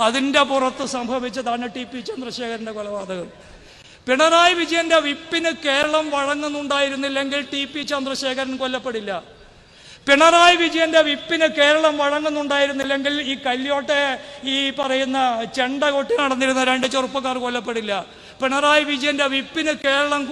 അതിന്റെ പുറത്ത് സംഭവിച്ചതാണ് ടി പി ചന്ദ്രശേഖരന്റെ കൊലപാതകം. പിണറായി വിജയന്റെ വിപ്പിന് കേരളം വഴങ്ങുന്നുണ്ടായിരുന്നില്ലെങ്കിൽ ടി പി ചന്ദ്രശേഖരൻ കൊല്ലപ്പെടില്ല. പിണറായി വിജയന്റെ വിപ്പിന് കേരളം വഴങ്ങുന്നുണ്ടായിരുന്നില്ലെങ്കിൽ ഈ കല്യോട്ടെ ഈ പറയുന്ന ചെണ്ട കൊട്ടി നടന്നിരുന്ന രണ്ട് ചെറുപ്പക്കാർ കൊല്ലപ്പെടില്ല. പിണറായി വിജയന്റെ വിപ്പിന് കേരളം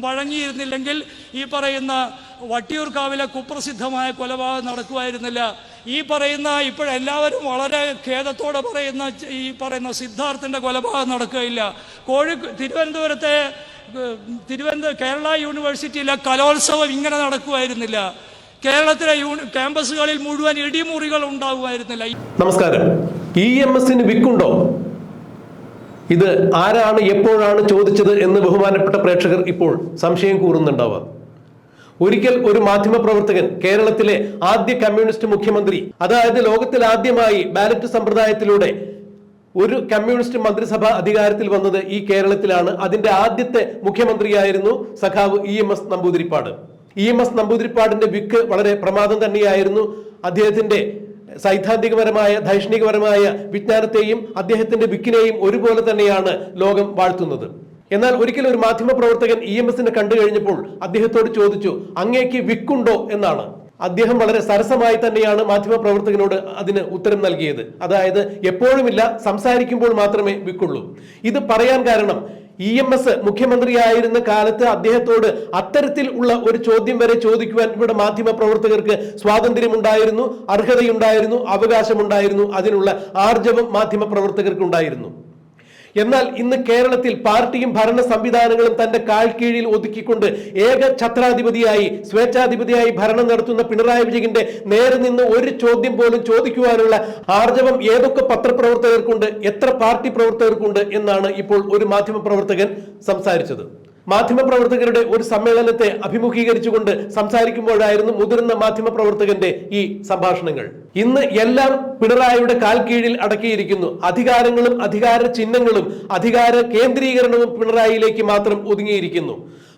വഴങ്ങിയിരുന്നില്ലെങ്കിൽ ഈ പറയുന്ന വട്ടിയൂർക്കാവിലെ കുപ്രസിദ്ധമായ കൊലപാതകം നടക്കുമായിരുന്നില്ല. ഈ പറയുന്ന ഇപ്പോഴെല്ലാവരും വളരെ ഖേദത്തോടെ പറയുന്ന ഈ പറയുന്ന സിദ്ധാർത്ഥിന്റെ കൊലപാതകം നടക്കുകയില്ല. കോഴി തിരുവനന്തപുരത്തെ തിരുവനന്തപുരം കേരള യൂണിവേഴ്സിറ്റിയിലെ കലോത്സവം ഇങ്ങനെ നടക്കുമായിരുന്നില്ല. കേരളത്തിലെ ക്യാമ്പസുകളിൽ മുഴുവൻ ഇടിമുറികൾ ഉണ്ടാകുമായിരുന്നില്ല. നമസ്കാരം. ഇ എം എസിന് വിക്കുണ്ടോ? ഇത് ആരാണ് എപ്പോഴാണ് ചോദിച്ചത് എന്ന് ബഹുമാനപ്പെട്ട പ്രേക്ഷകർ ഇപ്പോൾ സംശയം കൂറുന്നുണ്ടാവാം. ഒരിക്കൽ ഒരു മാധ്യമപ്രവർത്തകൻ കേരളത്തിലെ ആദ്യ കമ്മ്യൂണിസ്റ്റ് മുഖ്യമന്ത്രി അതായത് ലോകത്തിൽ ആദ്യമായി ബാലറ്റ് സമ്പ്രദായത്തിലൂടെ ഒരു കമ്മ്യൂണിസ്റ്റ് മന്ത്രിസഭ അധികാരത്തിൽ വന്നത് ഈ കേരളത്തിലാണ്. അതിന്റെ ആദ്യത്തെ മുഖ്യമന്ത്രിയായിരുന്നു സഖാവ് E M S Namboodiripad. E M S നമ്പൂതിരിപ്പാടിന്റെ വിക്ക് വളരെ പ്രമാദം തന്നെയായിരുന്നു. അദ്ദേഹത്തിന്റെ സൈദ്ധാന്തികപരമായ ധൈഷണികപരമായ വിജ്ഞാനത്തെയും അദ്ദേഹത്തിന്റെ വിക്കിനെയും ഒരുപോലെ തന്നെയാണ് ലോകം വാഴ്ത്തുന്നത്. എന്നാൽ ഒരിക്കലും ഒരു മാധ്യമ പ്രവർത്തകൻ ഇ എം എസിനെ കണ്ടു കഴിഞ്ഞപ്പോൾ അദ്ദേഹത്തോട് ചോദിച്ചു അങ്ങേക്ക് വിക്കുണ്ടോ? എന്നാണ്. അദ്ദേഹം വളരെ സരസമായി തന്നെയാണ് മാധ്യമപ്രവർത്തകനോട് അതിന് ഉത്തരം നൽകിയത്. അതായത് എപ്പോഴുമില്ല സംസാരിക്കുമ്പോൾ മാത്രമേ വിക്കുള്ളൂ. ഇത് പറയാൻ കാരണം ഇ എം എസ് മുഖ്യമന്ത്രിയായിരുന്ന കാലത്ത് അദ്ദേഹത്തോട് അത്തരത്തിൽ ഉള്ള ഒരു ചോദ്യം വരെ ചോദിക്കുവാൻ ഇവിടെ മാധ്യമ പ്രവർത്തകർക്ക് സ്വാതന്ത്ര്യമുണ്ടായിരുന്നു അർഹതയുണ്ടായിരുന്നു അവകാശമുണ്ടായിരുന്നു അതിനുള്ള ആർജവം മാധ്യമ എന്നാൽ ഇന്ന് കേരളത്തിൽ പാർട്ടിയും ഭരണ സംവിധാനങ്ങളും തന്റെ കാൽക്കീഴിൽ കീഴിൽ ഒതുക്കിക്കൊണ്ട് ഏക ഛത്രാധിപതിയായി സ്വേച്ഛാധിപതിയായി ഭരണം നടത്തുന്ന പിണറായി വിജയന്റെ നേരെ നിന്ന് ഒരു ചോദ്യം പോലും ചോദിക്കുവാനുള്ള ആർജവം ഏതൊക്കെ പത്രപ്രവർത്തകർക്കുണ്ട് എത്ര പാർട്ടി പ്രവർത്തകർക്കുണ്ട് എന്നാണ് ഇപ്പോൾ ഒരു മാധ്യമ പ്രവർത്തകൻ സംസാരിച്ചത്. മാധ്യമപ്രവർത്തകരുടെ ഒരു സമ്മേളനത്തെ അഭിമുഖീകരിച്ചുകൊണ്ട് സംസാരിക്കുമ്പോഴായിരുന്നു മുതിർന്ന മാധ്യമപ്രവർത്തകന്റെ ഈ സംഭാഷണങ്ങൾ. ഇന്ന് എല്ലാം പിണറായിയുടെ കാൽ കീഴിൽ അടക്കിയിരിക്കുന്നു. അധികാരങ്ങളും അധികാര ചിഹ്നങ്ങളും അധികാര കേന്ദ്രീകരണവും പിണറായിയിലേക്ക് മാത്രം ഒതുങ്ങിയിരിക്കുന്നു.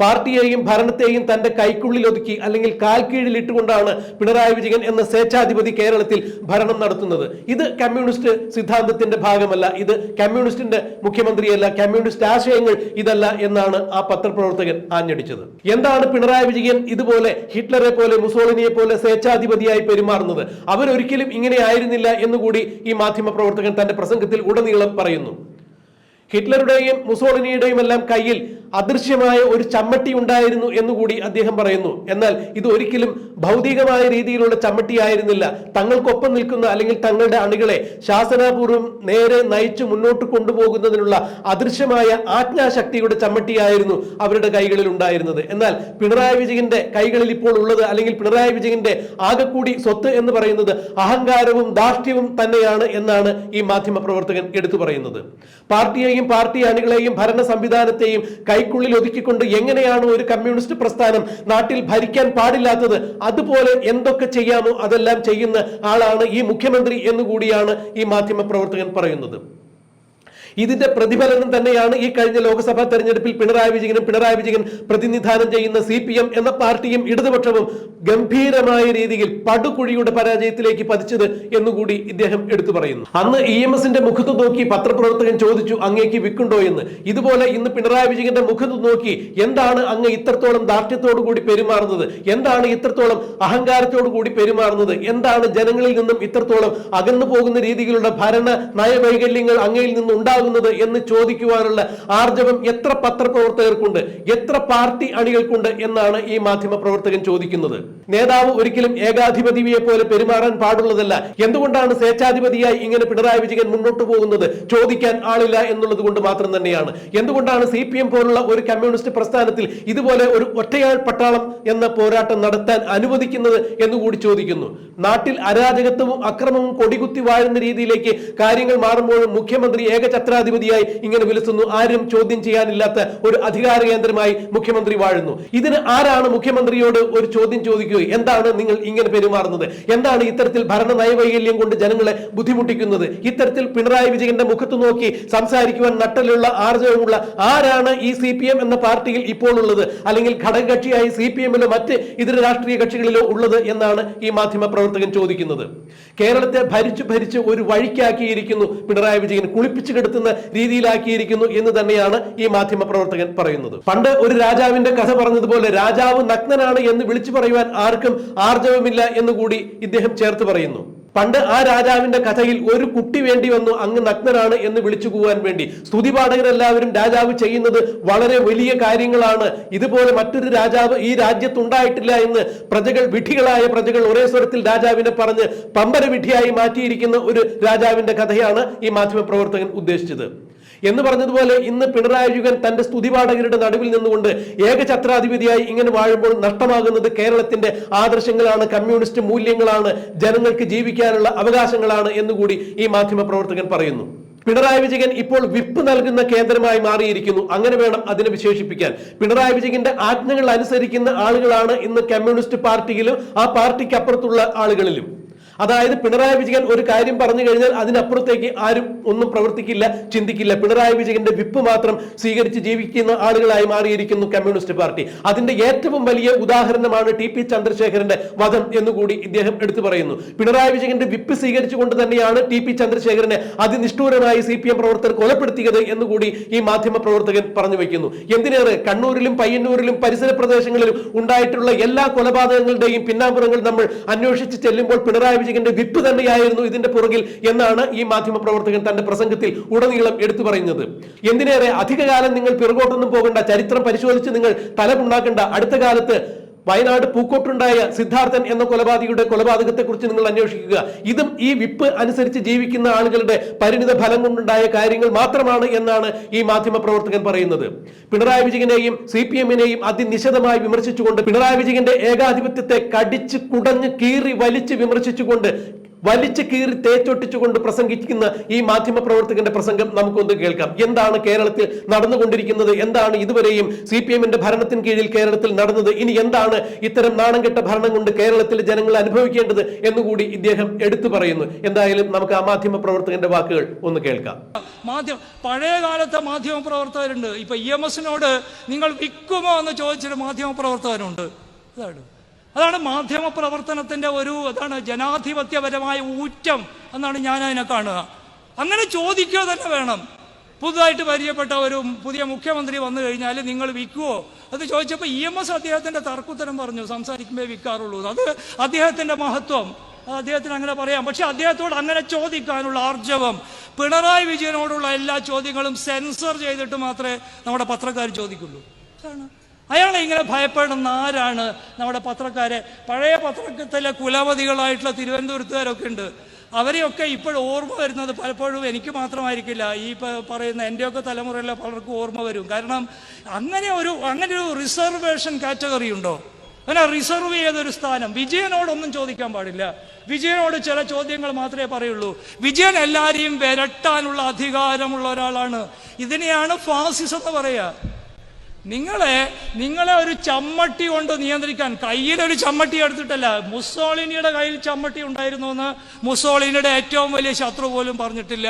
പാർട്ടിയെയും ഭരണത്തെയും തന്റെ കൈക്കുള്ളിൽ ഒതുക്കി അല്ലെങ്കിൽ കാൽ കീഴിൽ ഇട്ടുകൊണ്ടാണ് പിണറായി വിജയൻ എന്ന സ്വേച്ഛാധിപതി കേരളത്തിൽ ഭരണം നടത്തുന്നത്. ഇത് കമ്മ്യൂണിസ്റ്റ് സിദ്ധാന്തത്തിന്റെ ഭാഗമല്ല. ഇത് കമ്മ്യൂണിസ്റ്റിന്റെ മുഖ്യമന്ത്രിയല്ല. കമ്മ്യൂണിസ്റ്റ് ആശയങ്ങൾ ഇതല്ല എന്നാണ് ആ പത്രപ്രവർത്തകൻ ആഞ്ഞടിച്ചത്. എന്താണ് പിണറായി വിജയൻ ഇതുപോലെ ഹിറ്റ്ലറെ പോലെ മുസോളിനിയെ പോലെ സ്വേച്ഛാധിപതിയായി പെരുമാറുന്നത്? അവരൊരിക്കലും ഇങ്ങനെ ആയിരുന്നില്ല എന്നുകൂടി ഈ മാധ്യമ പ്രവർത്തകൻ തന്റെ പ്രസംഗത്തിൽ ഉടനീളം പറയുന്നു. ഹിറ്റ്ലറുടെയും മുസോളിനിയുടെയും എല്ലാം കയ്യിൽ അദൃശ്യമായ ഒരു ചമ്മട്ടി ഉണ്ടായിരുന്നു എന്നുകൂടി അദ്ദേഹം പറയുന്നു. എന്നാൽ ഇത് ഒരിക്കലും ഭൗതികമായ രീതിയിലുള്ള ചമ്മട്ടിയായിരുന്നില്ല. തങ്ങൾക്കൊപ്പം നിൽക്കുന്ന അല്ലെങ്കിൽ തങ്ങളുടെ അണികളെ ശാസനാപൂർവം നേരെ നയിച്ചു മുന്നോട്ട് കൊണ്ടുപോകുന്നതിനുള്ള അദൃശ്യമായ ആജ്ഞാശക്തിയുടെ ചമ്മട്ടിയായിരുന്നു അവരുടെ കൈകളിൽ ഉണ്ടായിരുന്നത്. എന്നാൽ പിണറായി വിജയന്റെ കൈകളിൽ ഇപ്പോൾ ഉള്ളത് അല്ലെങ്കിൽ പിണറായി വിജയന്റെ ആകെക്കൂടി സ്വത്ത് എന്ന് പറയുന്നത് അഹങ്കാരവും ദാർഷ്ട്യവും തന്നെയാണ് എന്നാണ് ഈ മാധ്യമ പ്രവർത്തകൻ എടുത്തു പറയുന്നത്. പാർട്ടിയെയും പാർട്ടി അണികളെയും ഭരണ സംവിധാനത്തെയും കൈക്കുള്ളിൽ ഒതുക്കിക്കൊണ്ട് എങ്ങനെയാണ് ഒരു കമ്മ്യൂണിസ്റ്റ് പ്രസ്ഥാനം നാട്ടിൽ ഭരിക്കാൻ പാടില്ലാത്തത് അതുപോലെ എന്തൊക്കെ ചെയ്യാമോ അതെല്ലാം ചെയ്യുന്ന ആളാണ് ഈ മുഖ്യമന്ത്രി എന്നുകൂടിയാണ് ഈ മാധ്യമ പ്രവർത്തകൻ പറയുന്നത്. ഇതിന്റെ പ്രതിഫലനം തന്നെയാണ് ഈ കഴിഞ്ഞ ലോക്സഭാ തെരഞ്ഞെടുപ്പിൽ പിണറായി വിജയനും പിണറായി വിജയൻ പ്രതിനിധാനം ചെയ്യുന്ന സി പി എം എന്ന പാർട്ടിയും ഇടതുപക്ഷവും ഗംഭീരമായ രീതിയിൽ പടുകുഴിയുടെ പരാജയത്തിലേക്ക് പതിച്ചത് എന്നുകൂടി ഇദ്ദേഹം എടുത്തു പറയുന്നു. അന്ന് ഇ എം എസിന്റെ മുഖത്ത് നോക്കി പത്രപ്രവർത്തകൻ ചോദിച്ചു അങ്ങേക്ക് വിക്കുണ്ടോ? എന്ന്. ഇതുപോലെ ഇന്ന് പിണറായി വിജയന്റെ മുഖത്ത് നോക്കി എന്താണ് അങ്ങ് ഇത്രത്തോളം ദാർഢ്യത്തോടു കൂടി പെരുമാറുന്നത്? എന്താണ് ഇത്രത്തോളം അഹങ്കാരത്തോടു കൂടി പെരുമാറുന്നത്? എന്താണ് ജനങ്ങളിൽ നിന്നും ഇത്രത്തോളം അകന്നു പോകുന്ന രീതിയിലുള്ള ഭരണ നയവൈകല്യങ്ങൾ അങ്ങയിൽ നിന്ന് ഉണ്ടാകുന്നത് എന്ന് ചോദിക്കുവാനുള്ള ആർജവം എത്ര പത്രപ്രവർത്തകർക്കുണ്ട് എത്ര പാർട്ടി അണികൾക്കുണ്ട് എന്നാണ് ഈ മാധ്യമ പ്രവർത്തകൻ ചോദിക്കുന്നത്. നേതാവ് ഒരിക്കലും ഏകാധിപതിയെ പോലെ പെരുമാറാൻ പാടുള്ളതല്ല. എന്തുകൊണ്ടാണ് സ്വേച്ഛാധിപതിയായി ഇങ്ങനെ പിണറായി വിജയൻ മുന്നോട്ട് പോകുന്നത്? ചോദിക്കാൻ ആളില്ല എന്നുള്ളത് കൊണ്ട് മാത്രം തന്നെയാണ്. എന്തുകൊണ്ടാണ് സി പി എം പോലുള്ള ഒരു കമ്മ്യൂണിസ്റ്റ് പ്രസ്ഥാനത്തിൽ ഇതുപോലെ ഒരു ഒറ്റയാൾ പട്ടാളം എന്ന പോരാട്ടം നടത്താൻ അനുവദിക്കുന്നത് എന്നുകൂടി ചോദിക്കുന്നു. നാട്ടിൽ അരാജകത്വവും അക്രമവും കൊടികുത്തി വാഴുന്ന രീതിയിലേക്ക് കാര്യങ്ങൾ മാറുമ്പോഴും മുഖ്യമന്ത്രി ഏകഛത്ര ഏകഛത്രാധിപതിയായി ഇങ്ങനെ വിലസുന്നു. ആരും ചോദ്യം ചെയ്യാനില്ലാത്ത ഒരു അധികാര കേന്ദ്രമായി മുഖ്യമന്ത്രി വാഴുന്നു. ഇതിന് ആരാണ് മുഖ്യമന്ത്രിയോട് ഒരു ചോദ്യം ചോദിക്കുക? എന്താണ് നിങ്ങൾ ഇങ്ങനെ പെരുമാറുന്നത്? എന്താണ് ഇത്തരത്തിൽ ഭരണ നയവൈകല്യം കൊണ്ട് ജനങ്ങളെ ബുദ്ധിമുട്ടിക്കുന്നത്? ഇത്തരത്തിൽ പിണറായി വിജയന്റെ മുഖത്ത് നോക്കി സംസാരിക്കുവാൻ നട്ടലുള്ള ആർജവമുള്ള ആരാണ് ഈ സി എന്ന പാർട്ടിയിൽ ഇപ്പോൾ ഉള്ളത്? അല്ലെങ്കിൽ ഘടകകക്ഷിയായി സി പി എമ്മിലോ മറ്റ് ഇതര രാഷ്ട്രീയ കക്ഷികളിലോ ഉള്ളത് എന്നാണ് ഈ മാധ്യമ പ്രവർത്തകൻ ചോദിക്കുന്നത്. കേരളത്തെ ഭരിച്ചു ഭരിച്ച് ഒരു വഴിക്കാക്കിയിരിക്കുന്നു പിണറായി വിജയൻ. കുളിപ്പിച്ചു കെടുത്തുന്ന രീതിയിലാക്കിയിരിക്കുന്നു എന്ന് തന്നെയാണ് ഈ മാധ്യമ പ്രവർത്തകൻ പറയുന്നത്. പണ്ട് ഒരു രാജാവിന്റെ കഥ പറഞ്ഞതുപോലെ രാജാവ് നഗ്നനാണ് എന്ന് വിളിച്ചു പറയുവാൻ ആർക്കും ആർജവമില്ല എന്ന് കൂടി ഇദ്ദേഹം ചേർത്ത് പറയുന്നു. പണ്ട് ആ രാജാവിന്റെ കഥയിൽ ഒരു കുട്ടി വേണ്ടി വന്നു അങ്ങ് നഗ്നനാണ് എന്ന് വിളിച്ചു പോകാൻ വേണ്ടി. സ്തുതിപാഠകരെല്ലാവരും രാജാവ് ചെയ്യുന്നത് വളരെ വലിയ കാര്യങ്ങളാണ്. ഇതുപോലെ മറ്റൊരു രാജാവ് ഈ രാജ്യത്തുണ്ടായിട്ടില്ല എന്ന് പ്രജകൾ വിഠികളായ പ്രജകൾ ഒരേ സ്വരത്തിൽ രാജാവിനെ പറഞ്ഞ് പമ്പര വിഠിയായി മാറ്റിയിരിക്കുന്ന ഒരു രാജാവിന്റെ കഥയാണ് ഈ മാധ്യമ പ്രവർത്തകൻ ഉദ്ദേശിച്ചത്. എന്ന് പറഞ്ഞതുപോലെ ഇന്ന് പിണറായി വിജയൻ തന്റെ സ്തുതിപാഠകരുടെ നടുവിൽ നിന്നുകൊണ്ട് ഏകഛത്രാധിപതിയായി ഇങ്ങനെ വാഴുമ്പോൾ നഷ്ടമാകുന്നത് കേരളത്തിന്റെ ആദർശങ്ങളാണ് കമ്മ്യൂണിസ്റ്റ് മൂല്യങ്ങളാണ് ജനങ്ങൾക്ക് ജീവിക്കാനുള്ള അവകാശങ്ങളാണ് എന്നുകൂടി ഈ മാധ്യമ പ്രവർത്തകൻ പറയുന്നു. പിണറായി വിജയൻ ഇപ്പോൾ വിപ്പ് നൽകുന്ന കേന്ദ്രമായി മാറിയിരിക്കുന്നു. അങ്ങനെ വേണം അതിനെ വിശേഷിപ്പിക്കാൻ. പിണറായി വിജയന്റെ ആജ്ഞകൾ അനുസരിക്കുന്ന ആളുകളാണ് ഇന്ന് കമ്മ്യൂണിസ്റ്റ് പാർട്ടിയിലും ആ പാർട്ടിക്ക് അപ്പുറത്തുള്ള ആളുകളിലും. അതായത് പിണറായി വിജയൻ ഒരു കാര്യം പറഞ്ഞു കഴിഞ്ഞാൽ അതിനപ്പുറത്തേക്ക് ആരും ഒന്നും പ്രവർത്തിക്കില്ല ചിന്തിക്കില്ല. പിണറായി വിജയന്റെ വിപ്പ് മാത്രം സ്വീകരിച്ച് ജീവിക്കുന്ന ആളുകളായി മാറിയിരിക്കുന്നു കമ്മ്യൂണിസ്റ്റ് പാർട്ടി. അതിന്റെ ഏറ്റവും വലിയ ഉദാഹരണമാണ് ടി പി ചന്ദ്രശേഖരന്റെ വധം എന്നുകൂടി ഇദ്ദേഹം എടുത്തു പറയുന്നു. പിണറായി വിജയന്റെ വിപ്പ് സ്വീകരിച്ചുകൊണ്ട് തന്നെയാണ് ടി പി ചന്ദ്രശേഖരനെ അതിനിഷ്ഠൂരമായി സി പി എം പ്രവർത്തകർ കൊലപ്പെടുത്തിയത് എന്നുകൂടി ഈ മാധ്യമ പ്രവർത്തകൻ പറഞ്ഞു വയ്ക്കുന്നു. എന്തിനേറെ കണ്ണൂരിലും പയ്യന്നൂരിലും പരിസര പ്രദേശങ്ങളിലും ഉണ്ടായിട്ടുള്ള എല്ലാ കൊലപാതകങ്ങളുടെയും പിന്നാമ്പുറങ്ങൾ നമ്മൾ അന്വേഷിച്ച് ചെല്ലുമ്പോൾ പിണറായി വിജയന്റെ വിപ്പ് തന്നെയായിരുന്നു ഇതിന്റെ പുറകിൽ എന്നാണ് ഈ മാധ്യമ പ്രവർത്തകൻ തന്റെ പ്രസംഗത്തിൽ ഉടനീളം എടുത്തു പറയുന്നത്. എന്തിനേറെ അധികകാലം നിങ്ങൾ പിറകോട്ടൊന്നും പോകേണ്ട ചരിത്രം പരിശോധിച്ച് നിങ്ങൾ തലമുണ്ടാക്കേണ്ട അടുത്ത കാലത്ത് വയനാട് പൂക്കോട്ടുണ്ടായ സിദ്ധാർത്ഥൻ എന്ന കൊലപാതകയുടെ കൊലപാതകത്തെ കുറിച്ച് നിങ്ങൾ അന്വേഷിക്കുക. ഇതും ഈ വിപ്പ് അനുസരിച്ച് ജീവിക്കുന്ന ആളുകളുടെ പരിണിത ഫലം കൊണ്ടുണ്ടായ കാര്യങ്ങൾ മാത്രമാണ് എന്നാണ് ഈ മാധ്യമ പ്രവർത്തകൻ പറയുന്നത്. പിണറായി വിജയനെയും സി പി എമ്മിനെയും അതിനിശിതമായി വിമർശിച്ചുകൊണ്ട് പിണറായി വിജയന്റെ ഏകാധിപത്യത്തെ കടിച്ച് കുടഞ്ഞ് കീറി വലിച്ച് വിമർശിച്ചുകൊണ്ട് വലിച്ചു കീറി തേച്ചൊട്ടിച്ചുകൊണ്ട് പ്രസംഗിക്കുന്ന ഈ മാധ്യമ പ്രവർത്തകന്റെ പ്രസംഗം നമുക്കൊന്ന് കേൾക്കാം. എന്താണ് കേരളത്തിൽ നടന്നുകൊണ്ടിരിക്കുന്നത്? എന്താണ് ഇതുവരെയും സി പി എമ്മിന്റെ ഭരണത്തിന് കീഴിൽ കേരളത്തിൽ നടന്നത്? ഇനി എന്താണ് ഇത്തരം നാണംകെട്ട ഭരണം കൊണ്ട് കേരളത്തിലെ ജനങ്ങൾ അനുഭവിക്കേണ്ടത് എന്നുകൂടി ഇദ്ദേഹം എടുത്തു പറയുന്നു. എന്തായാലും നമുക്ക് ആ മാധ്യമ പ്രവർത്തകന്റെ വാക്കുകൾ ഒന്ന് കേൾക്കാം. മാധ്യമ പഴയ കാലത്തെ മാധ്യമ പ്രവർത്തകരുണ്ട്. ഇപ്പൊ ഇ എം എസിനോട് നിങ്ങൾ വിൽക്കുമോ എന്ന് ചോദിച്ചൊരു മാധ്യമ പ്രവർത്തകനുണ്ട് അതാണ് അതാണ് മാധ്യമ പ്രവർത്തനത്തിന്റെ ഒരു അതാണ് ജനാധിപത്യപരമായ ഊറ്റം എന്നാണ് ഞാൻ അതിനെ കാണുക. അങ്ങനെ ചോദിക്കുക തന്നെ വേണം. പുതുതായിട്ട് പരിചയപ്പെട്ട ഒരു പുതിയ മുഖ്യമന്ത്രി വന്നു കഴിഞ്ഞാൽ നിങ്ങൾ വിൽക്കുവോ? അത് ചോദിച്ചപ്പോൾ ഇ എം എസ് അദ്ദേഹത്തിന്റെ തർക്കുത്തരം പറഞ്ഞു. സംസാരിക്കുമ്പോൾ വിൽക്കാറുള്ളൂ. അത് അദ്ദേഹത്തിന്റെ മഹത്വം. അദ്ദേഹത്തിന് അങ്ങനെ പറയാം. പക്ഷെ അദ്ദേഹത്തോട് അങ്ങനെ ചോദിക്കാനുള്ള ആർജവം പിണറായി വിജയനോടുള്ള എല്ലാ ചോദ്യങ്ങളും സെൻസർ ചെയ്തിട്ട് മാത്രമേ നമ്മുടെ പത്രക്കാർ ചോദിക്കുള്ളൂ. അതാണ് അയാളെ ഇങ്ങനെ ഭയപ്പെടുന്ന ആരാണ്? നമ്മുടെ പത്രക്കാരെ. പഴയ പത്രത്തിലെ കുലപതികളായിട്ടുള്ള തിരുവനന്തപുരത്തുകാരൊക്കെ ഉണ്ട്. അവരെയൊക്കെ ഇപ്പോഴും ഓർമ്മ വരുന്നത് പലപ്പോഴും എനിക്ക് മാത്രമായിരിക്കില്ല. ഈ പറയുന്ന എന്റെയൊക്കെ തലമുറയിലെ പലർക്കും ഓർമ്മ വരും. കാരണം അങ്ങനെ ഒരു അങ്ങനെ ഒരു റിസർവേഷൻ കാറ്റഗറി ഉണ്ടോ? അങ്ങനെ റിസർവ് ചെയ്തൊരു സ്ഥാനം. വിജയനോടൊന്നും ചോദിക്കാൻ പാടില്ല. വിജയനോട് ചില ചോദ്യങ്ങൾ മാത്രമേ പറയുള്ളൂ. വിജയൻ എല്ലാവരെയും വിരട്ടാനുള്ള അധികാരമുള്ള ഒരാളാണ്. ഇതിനെയാണ് ഫാസിസം എന്ന് പറയുക. നിങ്ങളെ നിങ്ങളെ ഒരു ചമ്മട്ടി കൊണ്ട് നിയന്ത്രിക്കാൻ കയ്യിൽ ഒരു ചമ്മട്ടി എടുത്തിട്ടല്ല മുസോളിനിയുടെ കയ്യിൽ ചമ്മട്ടി ഉണ്ടായിരുന്നു എന്ന് മുസോളിനിയുടെ ഏറ്റവും വലിയ ശത്രു പോലും പറഞ്ഞിട്ടില്ല.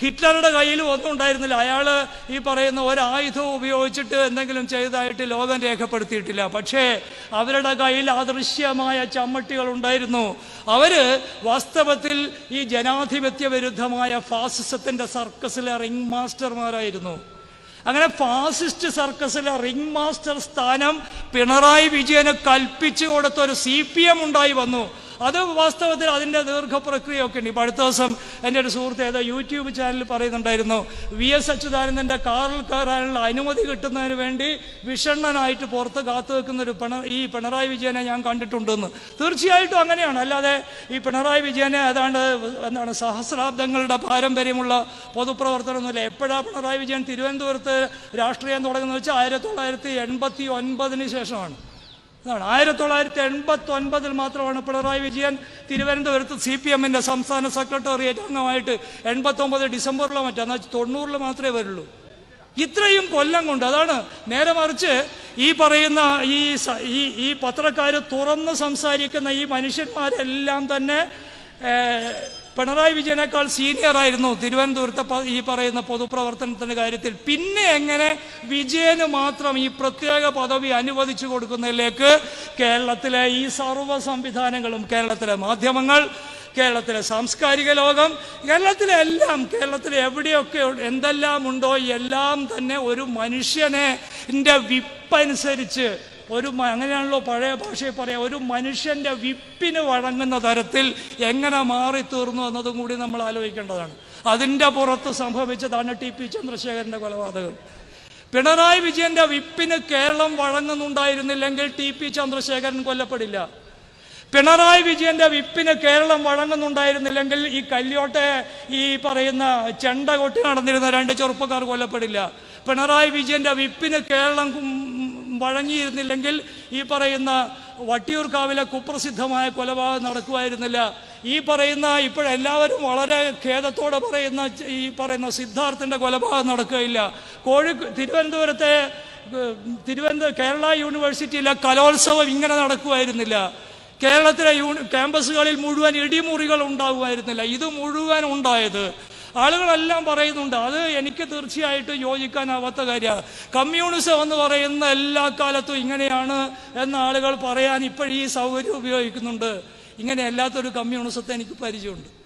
ഹിറ്റ്ലറുടെ കയ്യിലും ഒന്നും ഉണ്ടായിരുന്നില്ല. അയാൾ ഈ പറയുന്ന ഒരായുധവും ഉപയോഗിച്ചിട്ട് എന്തെങ്കിലും ചെയ്തതായിട്ട് ലോകം രേഖപ്പെടുത്തിയിട്ടില്ല. പക്ഷേ അവരുടെ കയ്യിൽ അദൃശ്യമായ ചമ്മട്ടികൾ ഉണ്ടായിരുന്നു. അവർ വാസ്തവത്തിൽ ഈ ജനാധിപത്യ വിരുദ്ധമായ ഫാസിസത്തിന്റെ സർക്കസിലെ റിംഗ് മാസ്റ്റർമാരായിരുന്നു. അങ്ങനെ ഫാസിസ്റ്റ് സർക്കസിലെ റിംഗ് മാസ്റ്റർ സ്ഥാനം പിണറായി വിജയന് കൽപ്പിച്ചു കൊടുത്ത ഒരു സി ഉണ്ടായി വന്നു. അത് വാസ്തവത്തിൽ അതിന്റെ ദീർഘപ്രക്രിയയൊക്കെ ഉണ്ട്. ഇപ്പം അടുത്ത ദിവസം എന്റെ ഒരു സുഹൃത്ത് ഏതോ യൂട്യൂബ് ചാനലിൽ പറയുന്നുണ്ടായിരുന്നു വി എസ് അച്യുതാനന്ദന്റെ കാറിൽ കയറാനുള്ള അനുമതി കിട്ടുന്നതിന് വേണ്ടി വിഷണ്ണനായിട്ട് പുറത്ത് കാത്തു വെക്കുന്ന ഒരു പിണ ഈ പിണറായി വിജയനെ ഞാൻ കണ്ടിട്ടുണ്ടെന്ന്. തീർച്ചയായിട്ടും അങ്ങനെയാണ്. അല്ലാതെ ഈ പിണറായി വിജയനെ ഏതാണ്ട് എന്താണ് സഹസ്രാബ്ദങ്ങളുടെ പാരമ്പര്യമുള്ള പൊതുപ്രവർത്തനമൊന്നുമില്ല. എപ്പോഴാണ് പിണറായി വിജയൻ തിരുവനന്തപുരത്ത് രാഷ്ട്രീയം തുടങ്ങുന്നത് വെച്ചാൽ ആയിരത്തി തൊള്ളായിരത്തി എൺപത്തി ഒൻപതിന് ശേഷമാണ്. അതാണ് ആയിരത്തി തൊള്ളായിരത്തി എൺപത്തി ഒൻപതിൽ മാത്രമാണ് പിണറായി വിജയൻ തിരുവനന്തപുരത്ത് സി പി എമ്മിന്റെ സംസ്ഥാന സെക്രട്ടേറിയറ്റ് അംഗമായിട്ട് എൺപത്തി ഒമ്പത് ഡിസംബറിലോ മറ്റോ എന്നാൽ തൊണ്ണൂറിൽ മാത്രമേ വരുള്ളൂ. ഇത്രയും കൊല്ലം കൊണ്ട് അതാണ് നേരെ മറിച്ച് ഈ പറയുന്ന ഈ ഈ പത്രക്കാർ തുറന്ന് സംസാരിക്കുന്ന ഈ മനുഷ്യന്മാരെല്ലാം തന്നെ പിണറായി വിജയനേക്കാൾ സീനിയർ ആയിരുന്നു തിരുവനന്തപുരത്തെ ഈ പറയുന്ന പൊതുപ്രവർത്തനത്തിന്റെ കാര്യത്തിൽ. പിന്നെ എങ്ങനെ വിജയന് മാത്രം ഈ പ്രത്യേക പദവി അനുവദിച്ചു കൊടുക്കുന്നതിലേക്ക് കേരളത്തിലെ ഈ സർവ സംവിധാനങ്ങളും കേരളത്തിലെ മാധ്യമങ്ങൾ കേരളത്തിലെ സാംസ്കാരിക ലോകം കേരളത്തിലെ എല്ലാം കേരളത്തിലെ എവിടെയൊക്കെ എന്തെല്ലാം ഉണ്ടോ എല്ലാം തന്നെ ഒരു മനുഷ്യനെ വിപ്പനുസരിച്ച് ഒരു അങ്ങനെയാണല്ലോ പഴയ ഭാഷയിൽ പറയാം ഒരു മനുഷ്യന്റെ വിപ്പിന് വഴങ്ങുന്ന തരത്തിൽ എങ്ങനെ മാറി തീർന്നു എന്നതും കൂടി നമ്മൾ ആലോചിക്കേണ്ടതാണ്. അതിന്റെ പുറത്ത് സംഭവിച്ചതാണ് ടി പി ചന്ദ്രശേഖരന്റെ കൊലപാതകം. പിണറായി വിജയന്റെ വിപ്പിന് കേരളം വഴങ്ങുന്നുണ്ടായിരുന്നില്ലെങ്കിൽ ടി പി ചന്ദ്രശേഖരൻ കൊല്ലപ്പെടില്ല. പിണറായി വിജയന്റെ വിപ്പിന് കേരളം വഴങ്ങുന്നുണ്ടായിരുന്നില്ലെങ്കിൽ ഈ കല്യോട്ടെ ഈ പറയുന്ന ചെണ്ട കൊട്ടി നടന്നിരുന്ന രണ്ട് ചെറുപ്പക്കാർ കൊല്ലപ്പെടില്ല. പിണറായി വിജയന്റെ വിപ്പിന് കേരളം വഴങ്ങിയിരുന്നില്ലെങ്കിൽ ഈ പറയുന്ന വട്ടിയൂർക്കാവിലെ കുപ്രസിദ്ധമായ കൊലപാതകം നടക്കുമായിരുന്നില്ല. ഈ പറയുന്ന ഇപ്പോഴെല്ലാവരും വളരെ ഖേദത്തോടെ പറയുന്ന ഈ പറയുന്ന സിദ്ധാർത്ഥിന്റെ കൊലപാതകം നടക്കുകയില്ല. കോഴി തിരുവനന്തപുരത്തെ തിരുവനന്തപുരം കേരള യൂണിവേഴ്സിറ്റിയിലെ കലോത്സവം ഇങ്ങനെ നടക്കുമായിരുന്നില്ല. കേരളത്തിലെ യൂണി ക്യാമ്പസുകളിൽ മുഴുവൻ ഇടിമുറികൾ ഉണ്ടാകുമായിരുന്നില്ല ഇത് മുഴുവൻ ഉണ്ടായത് ആളുകളെല്ലാം പറയുന്നുണ്ട് അത് എനിക്ക് തീർച്ചയായിട്ടും യോജിക്കാനാവാത്ത കാര്യമാണ് കമ്മ്യൂണിസം എന്ന് പറയുന്ന എല്ലാ കാലത്തും ഇങ്ങനെയാണ് എന്ന ആളുകൾ പറയാൻ ഇപ്പോഴീ സൗകര്യം ഉപയോഗിക്കുന്നുണ്ട്. ഇങ്ങനെ അല്ലാത്തൊരു കമ്മ്യൂണിസത്തെ എനിക്ക് പരിചയമുണ്ട്.